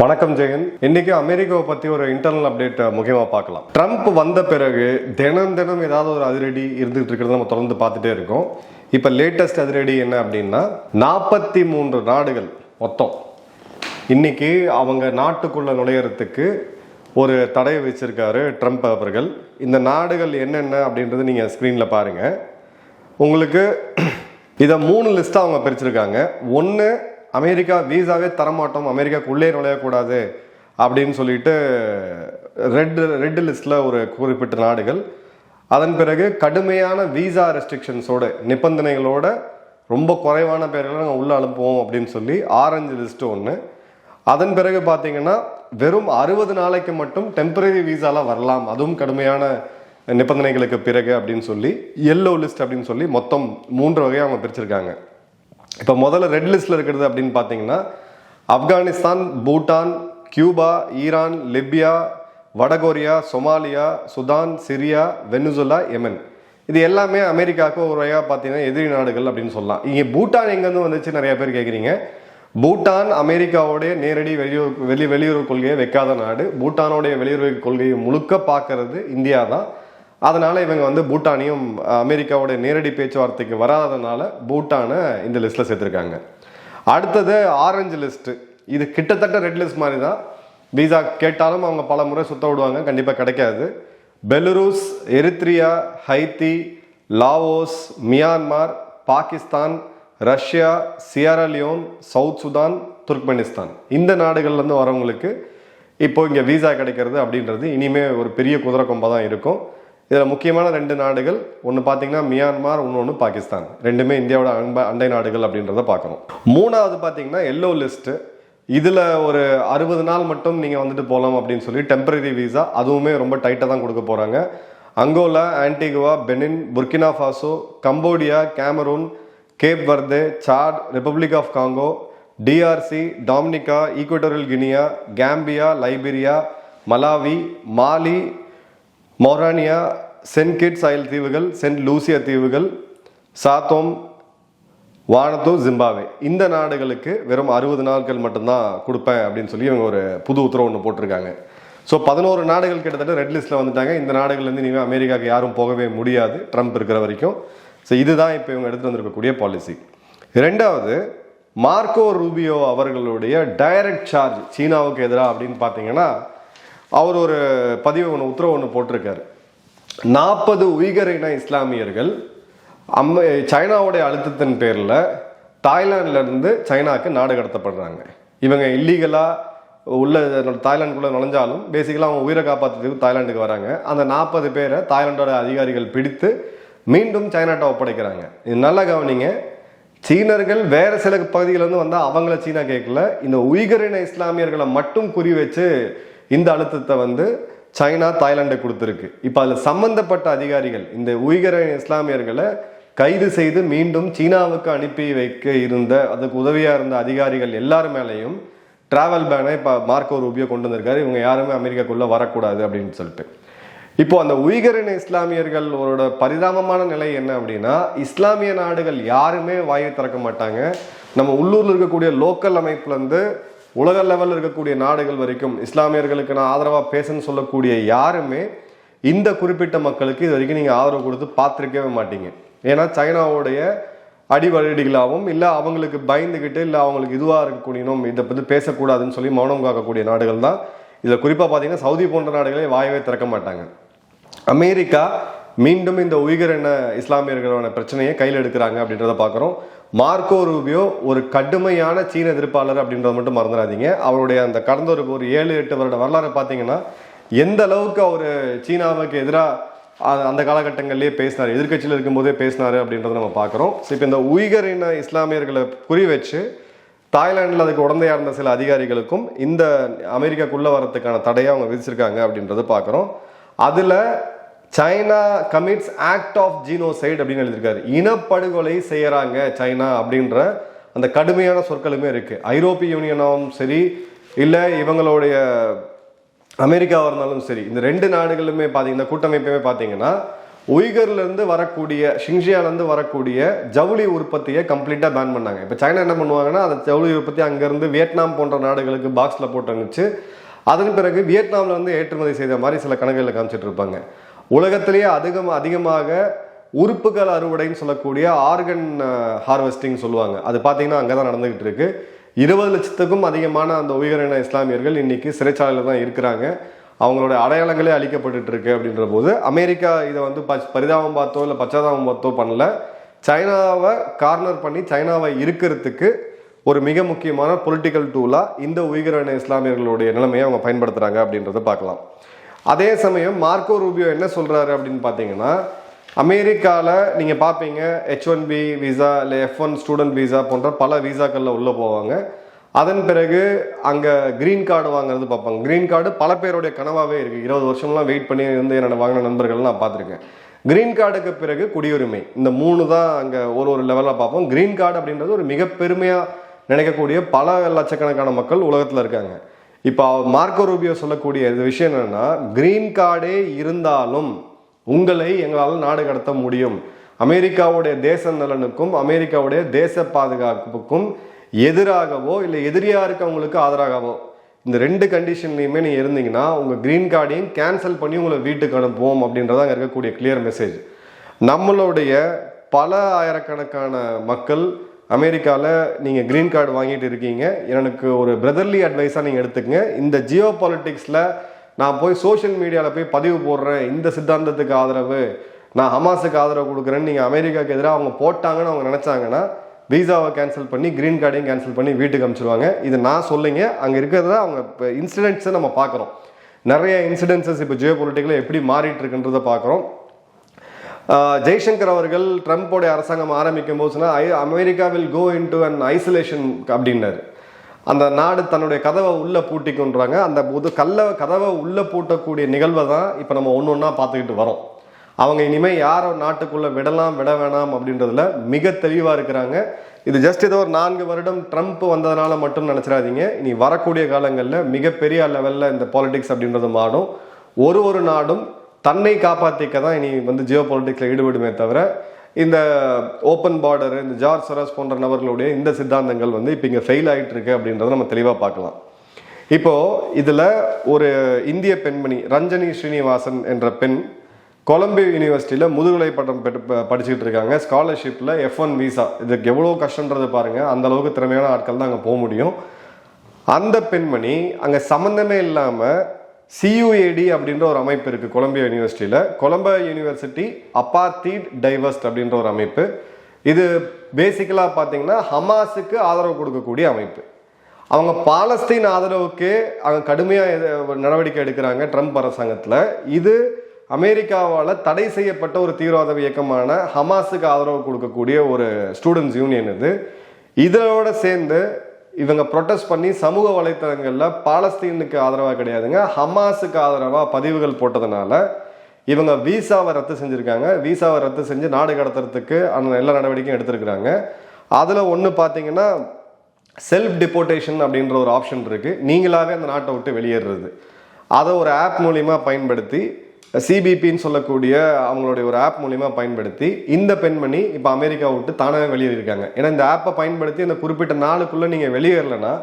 வணக்கம் ஜெயன். இன்னைக்கு அமெரிக்காவை பத்தி ஒரு இன்டர்னல் அப்டேட் முக்கியமா பார்க்கலாம். ட்ரம்ப் வந்த பிறகு தினம் தினம் ஏதாவது ஒரு அதிரடி இருந்துகிட்டு இருக்கிறத நம்ம தொடர்ந்து பார்த்துட்டே இருக்கோம். இப்போ லேட்டஸ்ட் அதிரடி என்ன அப்படின்னா நாற்பத்தி மூன்று நாடுகள் மொத்தம். இன்னைக்கு அவங்க நாட்டுக்குள்ள நுழையிறதுக்கு ஒரு தடையை வச்சிருக்காரு ட்ரம்ப் அவர்கள். இந்த நாடுகள் என்னென்ன அப்படின்றது நீங்க ஸ்க்ரீனில் பாருங்க. உங்களுக்கு இதை மூணு லிஸ்ட்டாக அவங்க பிரிச்சிருக்காங்க. ஒன்று அமெரிக்கா வீசாவே தரமாட்டோம் அமெரிக்காக்குள்ளே நுழையக்கூடாது அப்படின்னு சொல்லிட்டு ரெட் ரெட் லிஸ்ட்டில் ஒரு குறிப்பிட்ட நாடுகள். அதன் பிறகு கடுமையான வீசா ரெஸ்ட்ரிக்ஷன்ஸோட நிபந்தனைகளோட ரொம்ப குறைவான பேர்களை நாங்கள் உள்ளே அனுப்புவோம் அப்படின்னு சொல்லி ஆரஞ்சு லிஸ்ட்டு ஒன்று அதன் பிறகு பார்த்தீங்கன்னா வெறும் அறுபது நாளைக்கு மட்டும் டெம்பரரி வீசாலாம் வரலாம். அதுவும் கடுமையான நிபந்தனைகளுக்கு பிறகு அப்படின்னு சொல்லி எல்லோ லிஸ்ட் அப்படின்னு சொல்லி மொத்தம் மூன்று வகையாக அவங்க பிரிச்சிருக்காங்க. இப்போ முதல்ல ரெட் லிஸ்ட்டில் இருக்கிறது அப்படின்னு பார்த்தீங்கன்னா Afghanistan Bhutan Cuba Iran Libya வடகொரியா சொமாலியா சுதான் சிரியா வெனுசுலா எமன் இது எல்லாமே அமெரிக்காவுக்கு ஒரு வகையாக பார்த்தீங்கன்னா எதிரி நாடுகள் அப்படின்னு சொல்லலாம். இங்கே பூட்டான் எங்கேருந்து வந்துச்சு நிறைய பேர் கேட்குறீங்க பூட்டான் அமெரிக்காவுடைய நேரடி வெளியுறவு வெளி வெளியுறவு கொள்கையை வைக்காத நாடு. பூட்டானுடைய வெளியுறவு கொள்கையை முழுக்க பார்க்கறது இந்தியா தான் அதனால் இவங்க வந்து பூட்டானையும் அமெரிக்காவுடைய நேரடி பேச்சுவார்த்தைக்கு வராதனால பூட்டானை இந்த லிஸ்ட்டில் சேர்த்துருக்காங்க. அடுத்தது ஆரஞ்சு லிஸ்ட்டு இது கிட்டத்தட்ட ரெட் லிஸ்ட் மாதிரி தான் விசா கேட்டாலும் அவங்க பல முறை சுத்த விடுவாங்க கண்டிப்பாக கிடைக்காது. Belarus Eritrea Haiti Laos Myanmar Pakistan Russia Sierra Leone South Sudan Turkmenistan. இந்த நாடுகள்லேருந்து வரவங்களுக்கு இப்போ இங்கே விசா கிடைக்கிறது அப்படின்றது இனிமேல் ஒரு பெரிய குதிரை கொம்பாக தான் இருக்கும். இதில் முக்கியமான ரெண்டு நாடுகள் ஒன்று பார்த்தீங்கன்னா மியான்மார் இன்னொன்று பாகிஸ்தான். ரெண்டுமே இந்தியாவோட அன்ப அண்டை நாடுகள் அப்படின்றத பார்க்குறோம் மூணாவது பார்த்தீங்கன்னா எல்லோ லிஸ்ட்டு இதில் ஒரு அறுபது நாள் மட்டும் நீங்கள் வந்துட்டு போகலாம் அப்படின்னு சொல்லி டெம்பரரி விசா அதுவுமே ரொம்ப டைட்டாக தான் கொடுக்க போகிறாங்க Angola Antigua Benin Burkina Faso Cambodia Cameroon Cape Verde Chad Republic of Congo DRC Dominica Equatorial Guinea Gambia Liberia Malawi Mali Mauritania Saint Kitts அயல் தீவுகள் சென்ட் லூசியா தீவுகள் சாத்தோம் வானத்தோ ஜிம்பாவே. இந்த நாடுகளுக்கு வெறும் அறுபது நாட்கள் மட்டும்தான் கொடுப்பேன் அப்படின்னு சொல்லி இவங்க ஒரு புது உத்தரவு ஒன்று போட்டிருக்காங்க. ஸோ பதினோரு நாடுகள் கிட்டத்தட்ட ரெட் லிஸ்ட்டில் வந்துட்டாங்க. இந்த நாடுகள்லேருந்து இனிமேல் அமெரிக்காவுக்கு யாரும் போகவே முடியாது. ட்ரம்ப் இருக்கிற வரைக்கும். ஸோ இதுதான் இப்போ இவங்க எடுத்து வந்திருக்கக்கூடிய பாலிசி ரெண்டாவது மார்க்கோ ரூபியோ அவர்களுடைய டைரக்ட் சார்ஜ் சீனாவுக்கு எதிராக அப்படின்னு பார்த்தீங்கன்னா அவர் ஒரு பதிவு ஒன்று உத்தரவு ஒன்று போட்டிருக்காரு. நாற்பது உய்கர் இன இஸ்லாமியர்கள் அம்ம சைனாவுடைய அழுத்தத்தின் பேரில் தாய்லாந்துல இருந்து நாடு கடத்தப்படுறாங்க. இவங்க இல்லீகலாக உள்ள தாய்லாந்துக்குள்ளே நுழைஞ்சாலும் பேசிக்கலாக அவங்க உயிரை காப்பாற்றுறதுக்கு தாய்லாண்டுக்கு வராங்க. அந்த நாற்பது பேரை தாய்லாந்தோட அதிகாரிகள் பிடித்து மீண்டும் சைனாட்டை ஒப்படைக்கிறாங்க. இது நல்லா கவனிங்க. சீனர்கள் வேறு சில பகுதியிலேருந்து வந்தால் அவங்கள சீனா கேட்கல. இந்த உய்கரின இஸ்லாமியர்களை மட்டும் குறி வச்சு இந்த அழுத்தத்தை வந்து சைனா தாய்லாண்டை கொடுத்துருக்கு. இப்போ அதில் சம்பந்தப்பட்ட அதிகாரிகள் இந்த உய்கர இஸ்லாமியர்களை கைது செய்து மீண்டும் சீனாவுக்கு அனுப்பி வைக்க இருந்த அதுக்கு உதவியாக இருந்த அதிகாரிகள் எல்லார் மேலேயும் டிராவல் பேனை இப்போ மார்க்கோ ரூபியோ கொண்டு வந்திருக்காரு. இவங்க யாருமே அமெரிக்காக்குள்ளே வரக்கூடாது அப்படின்னு சொல்லிட்டு. இப்போ அந்த உய்கரின இஸ்லாமியர்களோட பரிதாபமான நிலை என்ன அப்படின்னா இஸ்லாமிய நாடுகள் யாருமே வாயை திறக்க மாட்டாங்க. நம்ம உள்ளூரில் இருக்கக்கூடிய லோக்கல் அமைப்புலேருந்து உலக லெவலில் இருக்கக்கூடிய நாடுகள் வரைக்கும் இஸ்லாமியர்களுக்கு நான் ஆதரவாக பேசன்னு சொல்லக்கூடிய யாருமே இந்த குறிப்பிட்ட மக்களுக்கு இது வரைக்கும் நீங்கள் ஆதரவு கொடுத்து பார்த்துருக்கவே மாட்டீங்க. ஏன்னா சைனாவுடைய அடிவழடிகளாகவும் இல்லை அவங்களுக்கு பயந்துக்கிட்டு இல்லை அவங்களுக்கு இதுவாக இருக்கக்கூடியனும் இதை பற்றி பேசக்கூடாதுன்னு சொல்லி மௌனம் காக்கக்கூடிய நாடுகள் தான். இதில் குறிப்பாக பார்த்தீங்கன்னா சவுதி போன்ற நாடுகளே வாயவே திறக்க மாட்டாங்க. அமெரிக்கா மீண்டும் இந்த உய்கர் என்ன இஸ்லாமியர்களான பிரச்சனையை கையில் எடுக்கிறாங்க அப்படின்றத பார்க்குறோம் மார்க்கோ ரூபியோ ஒரு கடுமையான சீன எதிர்ப்பாளர் அப்படின்றத மட்டும் மறந்துடாதீங்க. அவருடைய அந்த கடந்த ஒரு ஒரு ஏழு எட்டு வருட வரலாறு பார்த்தீங்கன்னா எந்த அளவுக்கு அவர் சீனாவுக்கு எதிராக அந்த காலகட்டங்கள்லேயே பேசினார் எதிர்க்கட்சியில் இருக்கும்போதே பேசினாரு அப்படின்றத நம்ம பார்க்குறோம். ஸோ இப்போ இந்த உய்கர் இன இஸ்லாமியர்களை குறி வச்சு தாய்லாண்டில் அதுக்கு உடந்தையாக இருந்த சில அதிகாரிகளுக்கும் இந்த அமெரிக்காக்குள்ளே வரத்துக்கான தடையை அவங்க விதிச்சிருக்காங்க அப்படின்றத பார்க்குறோம். அதில் China commits act of genocide அப்படின்னு எழுதியிருக்காரு. இனப்படுகொலை செய்கிறாங்க சைனா அப்படின்ற அந்த கடுமையான சொற்களுமே இருக்குது ஐரோப்பிய யூனியனாகவும் சரி இல்லை இவங்களுடைய அமெரிக்காவாக இருந்தாலும் சரி இந்த ரெண்டு நாடுகளுமே பார்த்தீங்கன்னா கூட்டமைப்புமே பார்த்தீங்கன்னா உய்கர்லேருந்து வரக்கூடிய ஷிங்ஷியாலேருந்து வரக்கூடிய ஜவுளி உற்பத்தியை கம்ப்ளீட்டாக பேன் பண்ணாங்க. இப்போ சைனா என்ன பண்ணுவாங்கன்னா அந்த ஜவுளி உற்பத்தி அங்கேருந்து வியட்நாம் போன்ற நாடுகளுக்கு பாக்ஸில் போட்டு வந்துச்சு அதன் பிறகு வியட்நாமில் வந்து ஏற்றுமதி செய்த மாதிரி சில கணக்குகளை காமிச்சிட்டு இருப்பாங்க. உலகத்திலேயே அதிகம் அதிகமாக உறுப்புகள் அறுவடைன்னு சொல்லக்கூடிய ஆர்கன் ஹார்வெஸ்டிங் சொல்லுவாங்க. அது பார்த்தீங்கன்னா அங்கே தான் நடந்துகிட்டு இருக்கு இருபது லட்சத்துக்கும் அதிகமான அந்த உயிரின இஸ்லாமியர்கள் இன்னைக்கு சிறைச்சாலையில் தான் இருக்கிறாங்க. அவங்களோட அடையாளங்களே அழிக்கப்பட்டுட்டு இருக்கு அப்படின்ற போது அமெரிக்கா இதை வந்து பச் பரிதாபம் பார்த்தோ இல்லை பச்சாதாபம் பார்த்தோ பண்ணல. சைனாவை கார்னர் பண்ணி சைனாவை இருக்கிறதுக்கு ஒரு மிக முக்கியமான பொலிட்டிக்கல் டூலாக இந்த உயிரின இஸ்லாமியர்களுடைய நிலைமையை அவங்க பயன்படுத்துகிறாங்க அப்படின்றத பார்க்கலாம். அதே சமயம் மார்க்கோ ரூபியோ என்ன சொல்கிறாரு அப்படின்னு பார்த்தீங்கன்னா அமெரிக்காவில் நீங்கள் பார்ப்பீங்க ஹெச் ஒன் பி விசா இல்லை எஃப் ஒன் ஸ்டூடெண்ட் விசா போன்ற பல விசாக்களில் உள்ளே போவாங்க. அதன் பிறகு அங்கே க்ரீன் கார்டு வாங்குறது பார்ப்பாங்க. க்ரீன் கார்டு பல பேருடைய கனவாகவே இருக்குது இருபது வருஷம்லாம் வெயிட் பண்ணி இருந்து என்னோட வாங்கின நண்பர்கள் நான் பார்த்துருக்கேன். க்ரீன் கார்டுக்கு பிறகு குடியுரிமை. இந்த மூணு தான் அங்கே ஒரு ஒரு லெவலில் பார்ப்போம். க்ரீன் கார்டு அப்படின்றது ஒரு மிக பெருமையாக நினைக்கக்கூடிய பல லட்சக்கணக்கான மக்கள் உலகத்தில் இருக்காங்க. இப்போ மார்க்கோ ரூபியோ சொல்லக்கூடிய இது விஷயம் என்னென்னா க்ரீன் கார்டே இருந்தாலும் உங்களை எங்களால் நாடு கடத்த முடியும். அமெரிக்காவுடைய தேச நலனுக்கும் அமெரிக்காவுடைய தேச பாதுகாப்புக்கும் எதிராகவோ இல்லை எதிரியாக இருக்கவங்களுக்கு ஆதரவாகவோ இந்த ரெண்டு கண்டிஷன்லையுமே நீங்கள் இருந்தீங்கன்னா உங்கள் கிரீன் கார்டையும் கேன்சல் பண்ணி உங்களை வீட்டுக்கு அனுப்புவோம் அப்படின்றத அங்கே இருக்கக்கூடிய கிளியர் மெசேஜ் நம்மளுடைய பல ஆயிரக்கணக்கான மக்கள் அமெரிக்காவில் நீங்கள் க்ரீன் கார்டு வாங்கிட்டு இருக்கீங்க. எனக்கு ஒரு பிரதர்லி அட்வைஸாக நீங்கள் எடுத்துக்கங்க. இந்த ஜியோ பாலிட்டிக்ஸில் நான் போய் சோஷியல் மீடியாவில் போய் பதிவு போடுறேன். இந்த சித்தாந்தத்துக்கு ஆதரவு. நான் ஹமாஸுக்கு ஆதரவு கொடுக்குறேன்னு நீங்கள் அமெரிக்காவுக்கு எதிராக அவங்க போட்டாங்கன்னு அவங்க நினச்சாங்கன்னா விசாவை கேன்சல் பண்ணி க்ரீன் கார்டையும் கேன்சல் பண்ணி வீட்டுக்கு அனுப்பிச்சிடுவாங்க இது நான் சொல்லிங்க. அங்கே இருக்கிறத அவங்க இப்போ இன்சிடென்ட்ஸை நம்ம பார்க்குறோம். நிறைய இன்சிடென்சஸ் இப்போ ஜியோ பொலிட்டிக்கில் எப்படி மாறிட்டு இருக்குன்றதை பார்க்குறோம். ஜெய்சங்கர் அவர்கள் ட்ரம்ப்போடைய அரசாங்கம் ஆரம்பிக்கும் போது America will go into an isolation அப்படின்னாரு. அந்த நாடு தன்னுடைய கதவை உள்ளே பூட்டிக்கொன்றாங்க. அந்த புது கல்ல கதவை உள்ளே பூட்டக்கூடிய நிகழ்வை தான் இப்போ நம்ம ஒன்று ஒன்றா பார்த்துக்கிட்டு வரோம். அவங்க இனிமேல் யாரை நாட்டுக்குள்ளே விடலாம் விட வேணாம் அப்படின்றதுல மிக தெளிவாக இருக்கிறாங்க. இது ஜஸ்ட் ஏதோ ஒரு நான்கு வருடம் ட்ரம்ப் வந்ததுனால மட்டும் நினச்சிடாதீங்க. இனி வரக்கூடிய காலங்களில் மிகப்பெரிய லெவலில் இந்த பாலிடிக்ஸ் அப்படின்றது மாறும். ஒரு ஒரு நாடும் தன்னை காப்பாற்றிக்க தான் இனி வந்து ஜியோ பொலிட்டிக்ஸில் ஈடுபடுமே தவிர இந்த ஓப்பன் பார்டர் இந்த ஜார்ஜ் சரஸ் போன்ற நபர்களுடைய இந்த சித்தாந்தங்கள் வந்து இப்போ இங்கே ஃபெயில் ஆகிட்டு இருக்கு அப்படின்றத நம்ம தெளிவாக பார்க்கலாம். இப்போது இதில் ஒரு இந்திய பெண்மணி ரஞ்சனி ஸ்ரீனிவாசன் என்ற பெண் கொலம்பியா யூனிவர்சிட்டியில் முதுகலை பட்டம் பெற்று ப- படிச்சுக்கிட்டு இருக்காங்க. ஸ்காலர்ஷிப்பில் எஃப் ஒன் விசா இதுக்கு எவ்வளோ கஷ்டன்றது பாருங்கள் அந்த அளவுக்கு திறமையான ஆட்கள் தான் அங்கே போக முடியும். அந்த பெண்மணி அங்கே சம்மந்தமே இல்லாமல் சியூஏடி அப்படின்ற ஒரு அமைப்பு இருக்குது கொலம்பியா யூனிவர்சிட்டியில் கொலம்பியா யூனிவர்சிட்டி அப்பாத்தீட் டைவர்ஸ்ட் அப்படின்ற ஒரு அமைப்பு. இது பேசிக்கலாக பார்த்தீங்கன்னா ஹமாஸுக்கு ஆதரவு கொடுக்கக்கூடிய அமைப்பு. அவங்க பாலஸ்தீன் ஆதரவுக்கு அவங்க கடுமையாக நடவடிக்கை எடுக்கிறாங்க ட்ரம்ப் அரசாங்கத்தில். இது அமெரிக்காவால் தடை செய்யப்பட்ட ஒரு தீவிரவாத இயக்கமான ஹமாஸுக்கு ஆதரவு கொடுக்கக்கூடிய ஒரு ஸ்டூடெண்ட்ஸ் யூனியன் இது. இதோட சேர்ந்து இவங்க ப்ரொட்டஸ்ட் பண்ணி சமூக வலைத்தளங்களில் பாலஸ்தீனுக்கு ஆதரவாக கிடையாதுங்க. ஹமாஸுக்கு ஆதரவாக பதிவுகள் போட்டதுனால இவங்க விசாவை ரத்து செஞ்சுருக்காங்க. விசாவை ரத்து செஞ்சு நாடு கடத்துறதுக்கு அந்த எல்லா நடவடிக்கையும் எடுத்திருக்கிறாங்க. அதில் ஒன்று பார்த்தீங்கன்னா செல்ஃப் டிபோர்டேஷன் அப்படின்ற ஒரு ஆப்ஷன் இருக்குது நீங்களாகவே அந்த நாட்டை விட்டு வெளியேறுறது. அதை ஒரு ஆப் மூலிமா பயன்படுத்தி சிபிபின்னு சொல்லக்கூடிய அவங்களுடைய ஒரு ஆப் மூலியமா பயன்படுத்தி இந்த பெண்மணி இப்போ அமெரிக்கா விட்டு தானாகவே வெளியேறியிருக்காங்க ஏன்னா இந்த ஆப்பை பயன்படுத்தி இந்த குறிப்பிட்ட நாளுக்குள்ளே நீங்கள் வெளியேறலைன்னா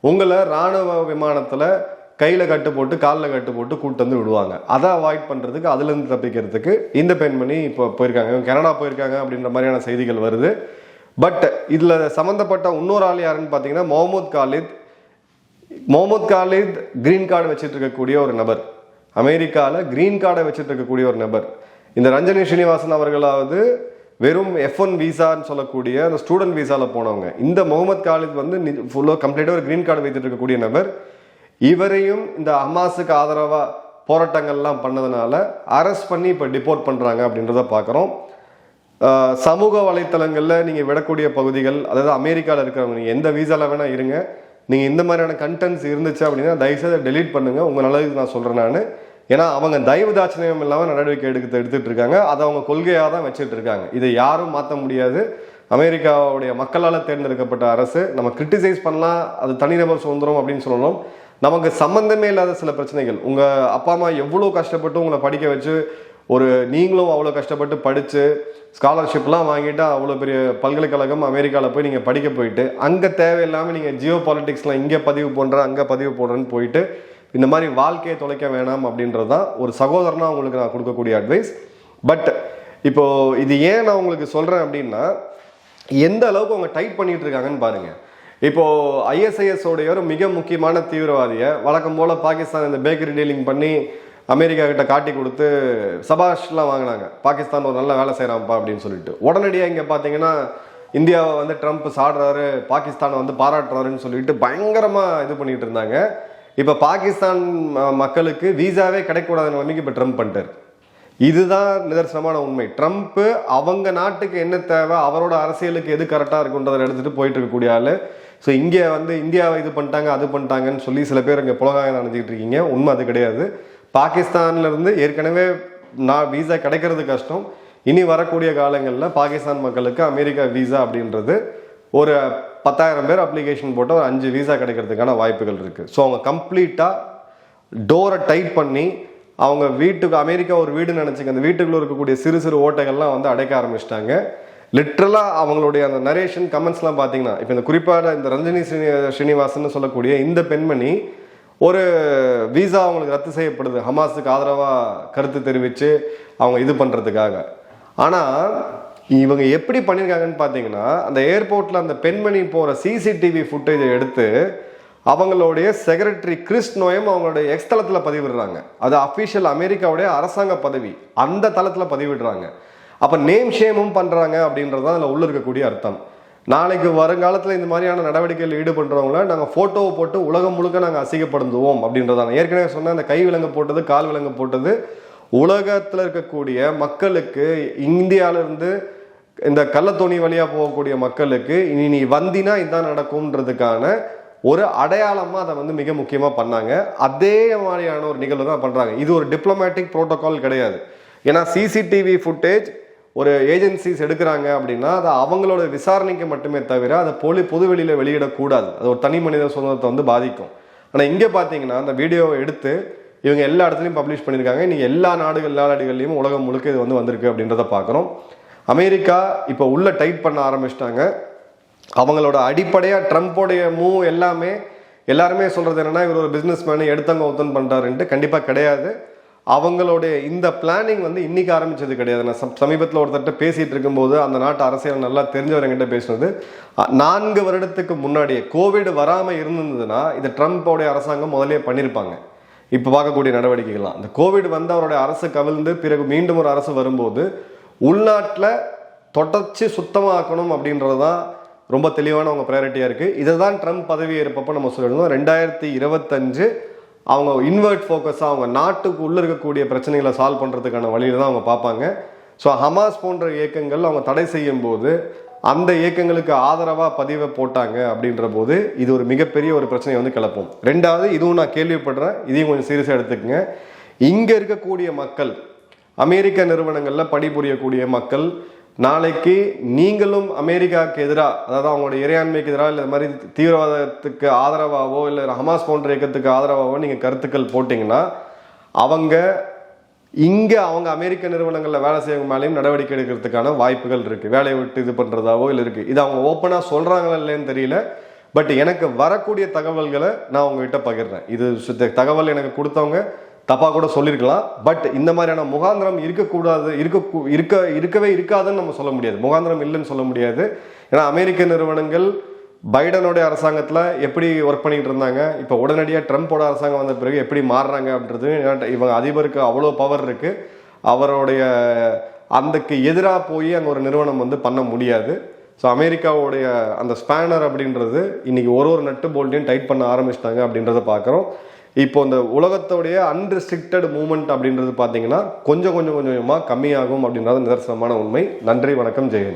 உங்களை ராணுவ விமானத்தில் கையில் கட்டு போட்டு காலில் கட்டு போட்டு கூட்டு வந்து விடுவாங்க. அதை அவாய்ட் பண்ணுறதுக்கு அதுலேருந்து தப்பிக்கிறதுக்கு இந்த பெண்மணி இப்போ போயிருக்காங்க. இவங்க கனடா போயிருக்காங்க அப்படின்ற மாதிரியான செய்திகள் வருது. பட் இதில் சம்மந்தப்பட்ட இன்னொரு ஆள் யாருன்னு பார்த்தீங்கன்னா Mohammed Khalid. Mohammed Khalid green card வச்சுட்டு இருக்கக்கூடிய ஒரு நபர். அமெரிக்காவில் கிரீன் கார்டை வச்சுட்டு இருக்கக்கூடிய ஒரு நபர். இந்த ரஞ்சனி ஸ்ரீனிவாசன் அவர்களாவது வெறும் எஃப் ஒன் விசான்னு சொல்லக்கூடிய அந்த ஸ்டூடெண்ட் விசால போனவங்க. இந்த முகமது காலித் வந்து ஃபுல்லாக கம்ப்ளீட்டாக ஒரு கிரீன் கார்டு வைத்துட்டு இருக்கக்கூடிய நபர். இவரையும் இந்த ஹமாஸுக்கு ஆதரவாக போராட்டங்கள்லாம் பண்ணதுனால அரெஸ்ட் பண்ணி இப்போ டிபோர்ட் பண்ணுறாங்க அப்படின்றத பார்க்குறோம் சமூக வலைத்தளங்களில் நீங்கள் விடக்கூடிய பகுதிகள் அதாவது அமெரிக்காவில் இருக்கிறவங்க நீங்கள் எந்த வீசாவில் வேணால் இருங்க. நீங்கள் இந்த மாதிரியான கண்டென்ட்ஸ் இருந்துச்சு அப்படின்னா தயவுசெய்து டெலீட் பண்ணுங்கள் உங்கள் நல்லதுக்கு நான் சொல்கிறேன் நான். ஏன்னா அவங்க தயவு தாட்சணியம் இல்லாமல் நடவடிக்கை எடுத்து எடுத்துட்டு இருக்காங்க. அதை அவங்க கொள்கையாக தான் வச்சுட்டு இருக்காங்க. இதை யாரும் மாற்ற முடியாது. அமெரிக்காவுடைய மக்களால் தேர்ந்தெடுக்கப்பட்ட அரசு நம்ம கிரிட்டிசைஸ் பண்ணலாம் அது தனிநபர் சுதந்திரம் அப்படின்னு சொல்லணும். நமக்கு சம்மந்தமே இல்லாத சில பிரச்சனைகள். உங்கள் அப்பா அம்மா எவ்வளோ கஷ்டப்பட்டு உங்களை படிக்க வச்சு ஒரு நீங்களும் அவ்வளோ கஷ்டப்பட்டு படித்து ஸ்காலர்ஷிப்லாம் வாங்கிட்டு அவ்வளோ பெரிய பல்கலைக்கழகம் அமெரிக்காவில் போய் நீங்கள் படிக்க போயிட்டு அங்கே தேவையில்லாமல் நீங்கள் ஜியோ பாலிட்டிக்ஸில் இங்கே பதிவு பண்ணுற அங்கே பதிவு போடுறேன்னு போயிட்டு இந்த மாதிரி வாழ்க்கையை தொலைக்க வேணாம் அப்படின்றது தான் ஒரு சகோதரனாக உங்களுக்கு நான் கொடுக்கக்கூடிய அட்வைஸ் பட் இப்போது இது ஏன் நான் உங்களுக்கு சொல்கிறேன் அப்படின்னா எந்த அளவுக்கு அவங்க டைட் பண்ணிகிட்டு இருக்காங்கன்னு பாருங்கள் இப்போது ஐஎஸ்ஐஎஸோடைய ஒரு மிக முக்கியமான தீவிரவாதியை வழக்கம் போல் பாகிஸ்தான் இந்த பேக்கரி டீலிங் பண்ணி அமெரிக்கா கிட்ட காட்டி கொடுத்து சபாஷ்லாம் வாங்கினாங்க. பாகிஸ்தான் ஒரு நல்ல வேலை செய்கிறான்ப்பா அப்படின்னு சொல்லிட்டு. உடனடியாக இங்கே பார்த்தீங்கன்னா இந்தியாவை வந்து ட்ரம்ப் சாடுறாரு பாகிஸ்தானை வந்து பாராட்டுறாருன்னு சொல்லிட்டு பயங்கரமாக இது பண்ணிகிட்டு இருந்தாங்க. இப்போ பாகிஸ்தான் மக்களுக்கு வீசாவே கிடைக்கக்கூடாத நிலைமைக்கு இப்போ ட்ரம்ப் பண்ணிட்டார். இதுதான் நிதர்சனமான உண்மை. ட்ரம்ப் அவங்க நாட்டுக்கு என்ன தேவை அவரோட அரசியலுக்கு எது கரெக்டாக இருக்குன்றதை எடுத்துகிட்டு போயிட்டு இருக்கக்கூடிய ஆள். ஸோ இங்கே வந்து இந்தியாவை இது பண்ணிட்டாங்க அது பண்ணிட்டாங்கன்னு சொல்லி சில பேர் இங்கே புலகாயம் நினைச்சிட்டு இருக்கீங்க. உண்மை அது கிடையாது. பாகிஸ்தான்லேருந்து ஏற்கனவே நான் வீசா கிடைக்கிறது கஷ்டம். இனி வரக்கூடிய காலங்களில் பாகிஸ்தான் மக்களுக்கு அமெரிக்கா வீசா அப்படின்றது ஒரு பத்தாயிரம் பேர் அப்ளிகேஷன் போட்டு ஒரு அஞ்சு வீசா கிடைக்கிறதுக்கான வாய்ப்புகள் இருக்குது ஸோ அவங்க கம்ப்ளீட்டாக டோரை டைட் பண்ணி அவங்க வீட்டுக்கு அமெரிக்கா ஒரு வீடு நினச்சிங்க அந்த வீட்டுக்குள்ளே இருக்கக்கூடிய சிறு சிறு ஓட்டைகள்லாம் வந்து அடைக்க ஆரம்பிச்சிட்டாங்க. லிட்ரலாக அவங்களுடைய அந்த நரேஷன் கமெண்ட்ஸ்லாம் பார்த்தீங்கன்னா இப்போ இந்த குறிப்பாக இந்த ரஞ்சனி ஸ்ரீனி ஸ்ரீனிவாசன் சொல்லக்கூடிய இந்த பெண்மணி ஒரு வீசா அவங்களுக்கு ரத்து செய்யப்படுது. ஹமாஸுக்கு ஆதரவாக கருத்து தெரிவித்து அவங்க இது பண்ணுறதுக்காக ஆனால் இவங்க எப்படி பண்ணியிருக்காங்கன்னு பார்த்தீங்கன்னா அந்த ஏர்போர்ட்டில் அந்த பெண்மணி போகிற சிசிடிவி ஃபுட்டேஜை எடுத்து அவங்களுடைய செக்ரட்டரி கிறிஸ் நோயம் அவங்களுடைய எக்ஸ் தளத்தில் பதிவிடுறாங்க. அது அஃபிஷியல் அமெரிக்காவுடைய அரசாங்க பதவி. அந்த தளத்தில் பதிவிடுறாங்க. அப்போ நேம் ஷேமும் பண்ணுறாங்க அப்படின்றது தான் அதில் உள்ள இருக்கக்கூடிய அர்த்தம். நாளைக்கு வருங்காலத்தில் இந்த மாதிரியான நடவடிக்கையில் ஈடுபடுறவங்கள நாங்கள் ஃபோட்டோவை போட்டு உலகம் முழுக்க நாங்கள் அசிங்கப்படுத்துவோம் அப்படின்றதான. ஏற்கனவே சொன்ன அந்த கை விலங்கு போட்டது கால் விலங்கு போட்டது உலகத்தில் இருக்கக்கூடிய மக்களுக்கு இந்தியாவிலேருந்து இந்த கள்ளத்தோணி வழியாக போகக்கூடிய மக்களுக்கு இனி நீ வந்தினா இதுதான் நடக்கும்ன்றதுக்கான ஒரு அடையாளமாக அதை வந்து மிக முக்கியமாக பண்ணாங்க. அதே மாதிரியான ஒரு நிகழ்வு தான் பண்ணுறாங்க இது ஒரு டிப்ளமேட்டிக் ப்ரோட்டோக்கால் கிடையாது. ஏன்னா சிசிடிவி ஃபுட்டேஜ் ஒரு ஏஜென்சிஸ் எடுக்கிறாங்க அப்படின்னா அது அவங்களோட விசாரணைக்கு மட்டுமே தவிர அதை பொலி பொதுவெளியில் வெளியிடக்கூடாது. அது ஒரு தனி மனித சுதந்திரத்தை வந்து பாதிக்கும். ஆனால் இங்கே பார்த்தீங்கன்னா அந்த வீடியோவை எடுத்து இவங்க எல்லா இடத்துலையும் பப்ளிஷ் பண்ணியிருக்காங்க. நீங்கள் எல்லா நாடுகள் எல்லா நாடுகள்லையும் உலகம் முழுக்க இது வந்து வந்திருக்கு அப்படின்றத பார்க்குறோம். அமெரிக்கா இப்போ உள்ள டைட் பண்ண ஆரம்பிச்சிட்டாங்க. அவங்களோட அடிப்படையாக ட்ரம்ப்போடைய மூவ் எல்லாமே எல்லாருமே சொல்கிறது என்னென்னா இவர் ஒரு பிஸ்னஸ் மேனு எடுத்தவங்க ஒத்தன் பண்ணுறாருன்ட்டு கண்டிப்பாக கிடையாது. அவங்களுடைய இந்த பிளானிங் வந்து இன்னைக்கு ஆரம்பிச்சது கிடையாது. நான் சமீபத்தில் ஒருத்தர்கிட்ட பேசிகிட்டு இருக்கும்போது அந்த நாட்டு அரசியல் நல்லா தெரிஞ்சவர் பேசினது நான்கு வருடத்துக்கு முன்னாடியே கோவிட் வராமல் இருந்திருந்ததுன்னா இது ட்ரம்ப்போடைய அரசாங்கம் முதலே பண்ணியிருப்பாங்க. இப்போ பார்க்கக்கூடிய நடவடிக்கைகள்லாம். இந்த கோவிட் வந்து அவருடைய அரசு கவிழ்ந்து பிறகு மீண்டும் ஒரு அரசு வரும்போது உள்நாட்டில் தொடர்ச்சி சுத்தமாக்கணும் அப்படின்றது தான் ரொம்ப தெளிவான அவங்க ப்ரையாரிட்டியாக இருக்குது இதை தான் ட்ரம்ப் பதவி ஏற்பப்போ நம்ம சொல்லியிருந்தோம். ரெண்டாயிரத்தி இருபத்தஞ்சு அவங்க இன்வெர்ட் ஃபோக்கஸாக அவங்க நாட்டுக்கு உள்ளே இருக்கக்கூடிய பிரச்சனைகளை சால்வ் பண்ணுறதுக்கான வழியில தான் அவங்க பார்ப்பாங்க. ஸோ ஹமாஸ் போன்ற இயக்கங்கள் அவங்க தடை செய்யும் போது அந்த இயக்கங்களுக்கு ஆதரவாக பதிவை போட்டாங்க அப்படின்ற போது இது ஒரு மிகப்பெரிய ஒரு பிரச்சனையை வந்து கிளப்பும். ரெண்டாவது இதுவும் நான் கேள்விப்படுறேன். இதையும் கொஞ்சம் சீரியஸாக எடுத்துக்கங்க. இங்கே இருக்கக்கூடிய மக்கள் அமெரிக்க நிறுவனங்களில் பணிபுரியக்கூடிய மக்கள் நாளைக்கு நீங்களும் அமெரிக்காவுக்கு எதிராக அதாவது அவங்களோட இறையாண்மைக்கு எதிராக இல்லை மாதிரி தீவிரவாதத்துக்கு ஆதரவாகவோ இல்லை ஹமாஸ் போன்ற இயக்கத்துக்கு ஆதரவாகவோ நீங்கள் கருத்துக்கள் போட்டிங்கன்னா அவங்க இங்கே அவங்க அமெரிக்க நிறுவனங்களில் வேலை செய்யறவங்க மேலேயும் நடவடிக்கை எடுக்கிறதுக்கான வாய்ப்புகள் இருக்குது வேலையை விட்டு இது பண்ணுறதாவோ இல்லை இருக்குது இது அவங்க ஓப்பனாக சொல்கிறாங்களா இல்லைன்னு தெரியல. பட் எனக்கு வரக்கூடிய தகவல்களை நான் உங்ககிட்ட பகிர்றேன். இது சுத்த தகவல் எனக்கு கொடுத்தவங்க தப்பாக கூட சொல்லியிருக்கலாம் பட் இந்த மாதிரியான முகாந்திரம் இருக்கக்கூடாது இருக்க இருக்க இருக்கவே இருக்காதுன்னு நம்ம சொல்ல முடியாது. முகாந்திரம் இல்லைன்னு சொல்ல முடியாது. ஏன்னா அமெரிக்க நிறுவனங்கள் பைடனுடைய அரசாங்கத்தில் எப்படி ஒர்க் பண்ணிகிட்டு இருந்தாங்க? இப்போ உடனடியாக ட்ரம்ப்போட அரசாங்கம் வந்த பிறகு எப்படி மாறுறாங்க அப்படின்றது ஏன்னா இவங்க அதிபருக்கு அவ்வளோ பவர் இருக்குது அவருடைய அந்தக்கு எதிராக போய் அங்கே ஒரு நிறுவனம் வந்து பண்ண முடியாது. ஸோ அமெரிக்காவுடைய அந்த ஸ்பேனர் அப்படின்றது இன்னைக்கு ஒரு ஒரு நட்டு போல்ட்டையும் டைட் பண்ண ஆரம்பிச்சிட்டாங்க அப்படின்றத பார்க்குறோம் இப்போ இந்த உலகத்தோடைய அன்ரெஸ்ட்ரிக்டட் மூமெண்ட் அப்படின்றது பார்த்தீங்கன்னா கொஞ்சம் கொஞ்சம் கொஞ்சமாக கம்மியாகும் அப்படின்றது நிதர்சனமான உண்மை. நன்றி வணக்கம் ஜெயன்